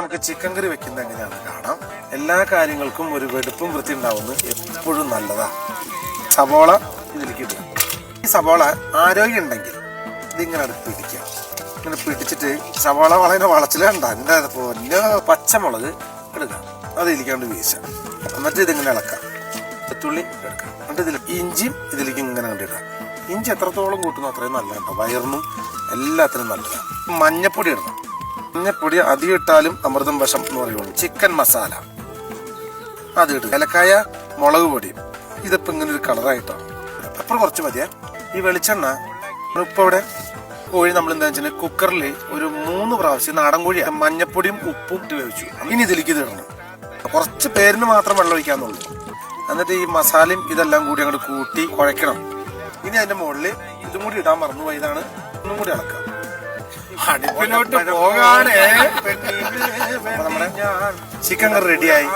നമുക്ക് ചിക്കൻ കറി വെക്കുന്നത് എങ്ങനെയാണ് കാണാം. എല്ലാ കാര്യങ്ങൾക്കും ഒരു വെടുപ്പും വൃത്തി ഉണ്ടാവുന്നത് എപ്പോഴും നല്ലതാണ് സവോള ഇതിലേക്ക് ഇടുക. ഈ സവോള ആരോഗ്യം ഉണ്ടെങ്കിൽ ഇതിങ്ങനെ പിടിക്കുക ഇങ്ങനെ പിടിച്ചിട്ട് സവോള വളരെ വളച്ചിലുണ്ട എന്റെ പൊന്നോ പച്ചമുളക് എടുക്കുക അത് ഇതിലേക്കാണ്ട് വീശാം എന്നിട്ട് ഇതിങ്ങനെ ഇളക്കാം. തുള്ളി എടുക്കാം എന്നിട്ട് ഇതിൽ ഇഞ്ചിയും ഇതിലേക്ക് ഇങ്ങനെ കണ്ടിടുക ഇഞ്ചി എത്രത്തോളം കൂട്ടുന്നു അത്രയും നല്ലതാണ് വയറിനും എല്ലാത്തിനും നല്ലതാണ് മഞ്ഞപ്പൊടി ഇടണം. മഞ്ഞപ്പൊടി അധികം ഇട്ടാലും അമൃതം വശം എന്ന് പറയുള്ളൂ. ചിക്കൻ മസാല. അത് ഇടുക. ഏലക്കായ മുളക് പൊടി. ഇതിപ്പോ ഇങ്ങനെ ഒരു കളറായിട്ടാണ് അപ്പുറം കുറച്ച് മതിയേ. ഈ വെളിച്ചെണ്ണ ഇപ്പൊ ഇവിടെ കോഴി നമ്മൾ എന്താ വെച്ചാൽ കുക്കറിൽ ഒരു മൂന്ന് പ്രാവശ്യം നാടൻ കോഴി മഞ്ഞപ്പൊടിയും ഉപ്പും ഇട്ട് വേവിച്ചു. ഇനി ഇതിലേക്ക് ഇത് ഇടണം. കുറച്ച് പേരിന് മാത്രം വെള്ളം ഒഴിക്കാന്നുള്ളൂ. എന്നിട്ട് ഈ മസാലയും ഇതെല്ലാം കൂടി അങ്ങോട്ട് കൂട്ടി കുഴക്കണം ഇനി അതിന്റെ മുകളിൽ ഇതും കൂടി ഇടാൻ മറന്നു പോയതാണ് ഒന്നും കൂടി ഇളക്കാം അടുപ്പിലോട്ട് അപ്പൊ നമ്മുടെ ചിക്കൻ കറി റെഡിയായി